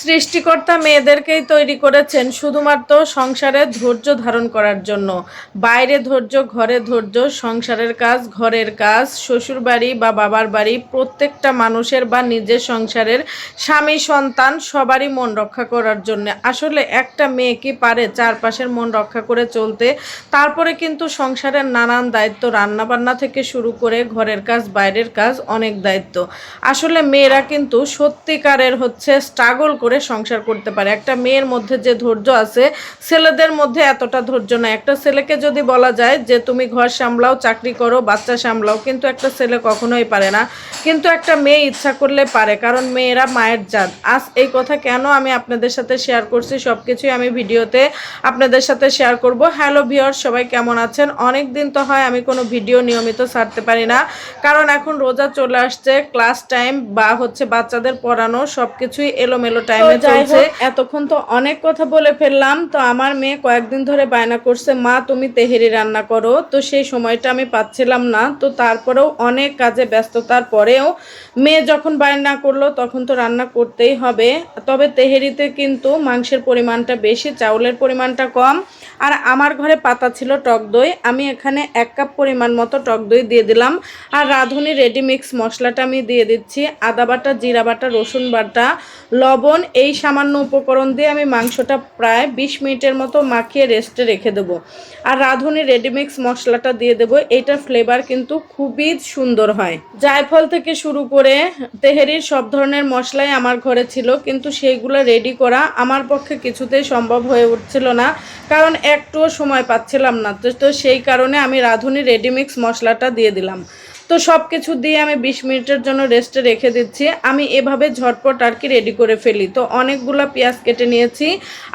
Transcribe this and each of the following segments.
সৃষ্টিকর্তা মেয়েদেরকেই তৈরি করেছেন শুধুমাত্র সংসারে ধৈর্য ধারণ করার জন্য। বাইরে ধৈর্য, ঘরে ধৈর্য, সংসারের কাজ, ঘরের কাজ শ্বশুর বাড়ি বা বাবার বাড়ি, প্রত্যেকটা মানুষের বা নিজের সংসারের স্বামী, সন্তান সবারই মন রক্ষা করার জন্য। আসলে একটা মেয়ে কি পারে চারপাশের মন রক্ষা করে চলতে? তারপরে কিন্তু সংসারের নানান দায়িত্ব, রান্নাবান্না থেকে শুরু করে ঘরের কাজ, বাইরের কাজ অনেক দায়িত্ব। আসলে মেয়েরা কিন্তু সত্যিকারের হচ্ছে স্ট্রাগল করে সংসার করতে পারে। একটা মেয়ের মধ্যে যে ধৈর্য আছে, ছেলেদের মধ্যে এতটা ধৈর্য না একটা ছেলেকে যদি বলা যায় যে, তুমি ঘর সামলাও, চাকরি করো, বাচ্চা সামলাও, কিন্তু একটা ছেলে কখনোই পারে না। কিন্তু একটা মেয়ে ইচ্ছা করলে পারে, কারণ মেয়েরা মায়ের জাত। আজ এই কথা কেন আমি আপনাদের সাথে শেয়ার করছি সব কিছুই আমি ভিডিওতে আপনাদের সাথে শেয়ার করব। হ্যালো ভিওর সবাই কেমন আছেন? অনেক দিন তো হয় আমি কোনো ভিডিও নিয়মিত ছাড়তে পারি না, কারণ এখন রোজা চলে আসছে ক্লাস টাইম বা হচ্ছে বাচ্চাদের পড়ানো সব কিছুই এলোমেলো টাইমে চলছে। এতক্ষণ তো অনেক কথা বলে ফেললাম। তো আমার মেয়ে কয়েকদিন ধরে বায়না করছে মা তুমি তেহেরি রান্না করো। তো সেই সময়টা আমি পাচ্ছিলাম না। তো তারপরেও অনেক কাজে ব্যস্ততার পরেও মেয়ে যখন বায়না করল তখন তো রান্না করতেই হবে। তবে তেহেরিতে কিন্তু মাংসের পরিমাণটা বেশি চাউলের পরিমাণটা কম। আর আমার ঘরে পাতা ছিল টক দই। আমি এখানে এক কাপ পরিমাণ মতো টক দই দিয়ে দিলাম। আর রাঁধুনি রেডি মিক্স মশলাটা আমি দিয়ে দিচ্ছি। আদা বাটা জিরা বাটা রসুন বাটা লবণ এই সামান্য উপকরণ দিয়ে আমি মাংসটা প্রায় বিশ মিনিটের মতো মাখিয়ে রেস্টে রেখে দেবো। আর রাঁধুনি রেডি মিক্স মশলাটা দিয়ে দেবো। এইটার ফ্লেভার কিন্তু খুবই সুন্দর হয়। জায়ফল থেকে শুরু করে তেহেরির সব ধরনের মশলাই আমার ঘরে ছিল, কিন্তু সেইগুলো রেডি করা আমার পক্ষে কিছুতেই সম্ভব হয়ে উঠছিল না, কারণ একটুও সময় পাচ্ছিলাম না। তো সেই কারণে আমি রাঁধুনি রেডিমিক্স মশলাটা দিয়ে দিলাম। তো সব কিছু দিয়ে আমি বিশ মিনিটের জন্য রেস্টে রেখে দিচ্ছি। আমি এভাবে ঝটপট আর কি রেডি করে ফেলি। তো অনেকগুলো পেঁয়াজ কেটে নিয়েছি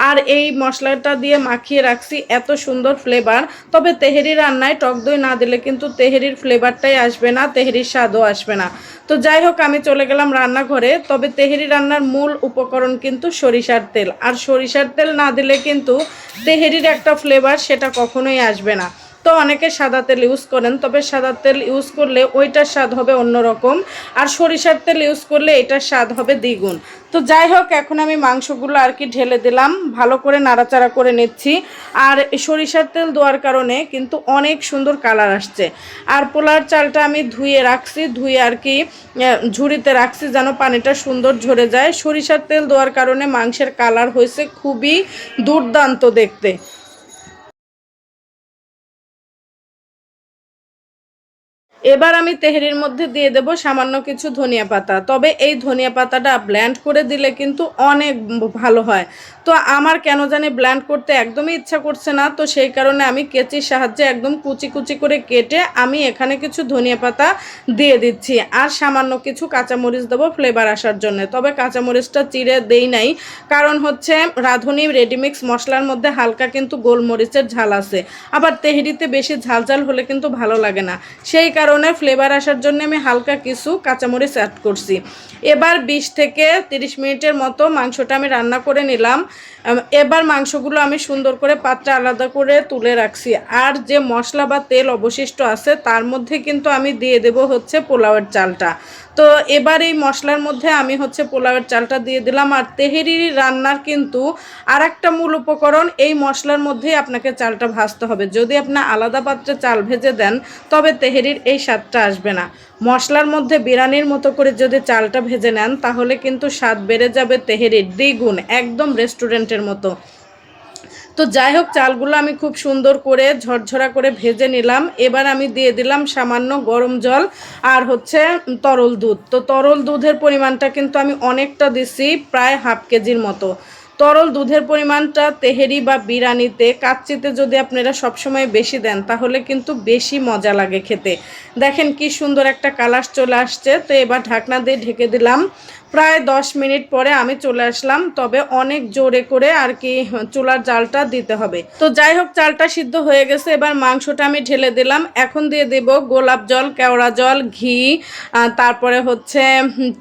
আর এই মশলাটা দিয়ে মাখিয়ে রাখছি এত সুন্দর ফ্লেভার তবে তেহেরি রান্নায় টক দই না দিলে কিন্তু তেহেরির ফ্লেভারটাই আসবে না, তেহেরির স্বাদও আসবে না। তো যাই হোক, আমি চলে গেলাম রান্নাঘরে। তবে তেহেরি রান্নার মূল উপকরণ কিন্তু সরিষার তেল। আর সরিষার তেল না দিলে কিন্তু তেহেরির একটা ফ্লেভার সেটা কখনোই আসবে না। তো অনেকে সাদা তেল ইউজ করেন, তবে সাদা তেল ইউজ করলে ওইটার স্বাদ হবে অন্যরকম। আর সরিষার তেল ইউজ করলে এটার স্বাদ হবে দ্বিগুণ। তো যাই হোক, এখন আমি মাংসগুলো আর কি ঢেলে দিলাম, ভালো করে নাড়াচাড়া করে নিচ্ছি। আর সরিষার তেল দেওয়ার কারণে কিন্তু অনেক সুন্দর কালার আসছে। আর পোলার চালটা আমি ধুয়ে রাখছি, ধুয়ে আর কি ঝুড়িতে রাখছি যেন পানিটা সুন্দর ঝরে যায়। সরিষার তেল দেওয়ার কারণে মাংসের কালার হয়েছে খুবই দুর্দান্ত দেখতে। এবার আমি তেহরির মধ্যে দিয়ে দেব সামান্য কিছু ধনিয়া পাতা। তবে এই ধনিয়া পাতাটা ব্ল্যান্ড করে দিলে কিন্তু অনেক ভালো হয়। তো আমার কেন জানি ব্ল্যান্ড করতে একদমই ইচ্ছা করছে না। তো সেই কারণে আমি কেচির সাহায্যে একদম কুচি কুচি করে কেটে আমি এখানে কিছু ধনিয়া পাতা দিয়ে দিচ্ছি। আর সামান্য কিছু কাঁচামরিচ দেবো ফ্লেভার আসার জন্য। তবে কাঁচামরিচটা চিড়ে দেই নাই। কারণ হচ্ছে রাঁধুনি রেডিমিক্স মশলার মধ্যে হালকা কিন্তু গোলমরিচের ঝাল আছে। আবার তেহরিতে বেশি ঝাল ঝাল হলে কিন্তু ভালো লাগে না। সেই কারণে ফ্লেভার আসার জন্য আমি হালকা কিছু কাঁচামরিচ অ্যাড করছি। এবার বিশ থেকে তিরিশ মিনিটের মতো মাংসটা আমি রান্না করে নিলাম। এবার মাংসগুলো আমি সুন্দর করে পাত্রে আলাদা করে তুলে রাখছি। আর যে মশলা বা তেল অবশিষ্ট আছে, তার মধ্যে কিন্তু আমি দিয়ে দেব হচ্ছে পোলাওয়ের চালটা। তো এবার এই মশলার মধ্যে আমি হচ্ছে পোলাওয়ের চালটা দিয়ে দিলাম আর তেহেরি রান্নার কিন্তু আর একটা মূল উপকরণ, এই মশলার মধ্যেই আপনাকে চালটা ভাজতে হবে। যদি আপনি আলাদা পাত্রে চাল ভেজে দেন, তবে তেহেরির এই স্বাদটা আসবে না। মশলার মধ্যে বিরিয়ানির মতো করে যদি চালটা ভেজে নেন, তাহলে কিন্তু স্বাদ বেড়ে যাবে তেহেরির দ্বিগুণ, একদম রেস্টুরেন্টের মতো। তো যাই হোক, চালগুলো আমি খুব সুন্দর করে ঝরঝরা করে ভেজে নিলাম। এবার আমি দিয়ে দিলাম সামান্য গরম জল আর হচ্ছে তরল দুধ। তো তরল দুধের পরিমাণটা কিন্তু আমি অনেকটা দিছি প্রায় হাফ কেজির মতো। তরল দুধের পরিমাণটা তেহেরি বা বিরিয়ানিতে, কাচ্চিতে যদি আপনারা সবসময় বেশি দেন, তাহলে কিন্তু বেশি মজা লাগে খেতে। দেখেন কি সুন্দর একটা কালার চলে আসছে। তো এবার ঢাকনা দিয়ে ঢেকে দিলাম। প্রায় দশ মিনিট পরে আমি চলে আসলাম, তবে অনেক জোরে করে আর কি চুলার জালটা দিতে হবে। তো যাই হোক, চালটা সিদ্ধ হয়ে গেছে, এবার মাংসটা আমি ঢেলে দিলাম। এখন দিয়ে দেব গোলাপ জল, কেওড়া জল, ঘি তারপরে হচ্ছে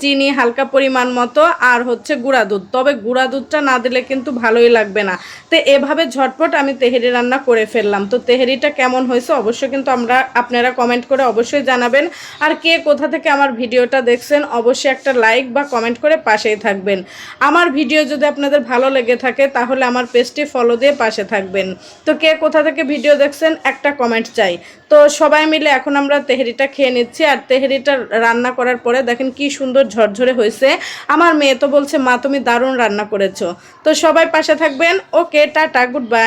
চিনি হালকা পরিমাণ মতো, আর হচ্ছে গুঁড়া দুধ। তবে গুঁড়া দুধটা না দিলে কিন্তু ভালোই লাগবে না। তো এভাবে ঝটপট আমি তেহেরি রান্না করে ফেললাম। তো তেহেরিটা কেমন হয়েছে অবশ্যই কিন্তু আমরা আপনারা কমেন্ট করে অবশ্যই জানাবেন। আর কে কোথা থেকে আমার ভিডিওটা দেখছেন, অবশ্যই একটা লাইক বা কমেন্ট কমেন্ট করে পাশেই থাকবেন। আমার ভিডিও যদি আপনাদের ভালো লেগে থাকে, তাহলে আমার পেজটি ফলো দিয়ে পাশে থাকবেন। তো কে কোথা থেকে ভিডিও দেখছেন, একটা কমেন্ট চাই। তো সবাই মিলে এখন আমরা তেহেরিটা খেয়ে নিচ্ছি, আর তেহেরিটা রান্না করার পরে দেখেন কি সুন্দর ঝরঝরে হয়েছে। আমার মেয়ে তো বলছে, মা, তুমি দারুণ রান্না করেছ। তো সবাই পাশে থাকবেন। Okay, tata, good bye.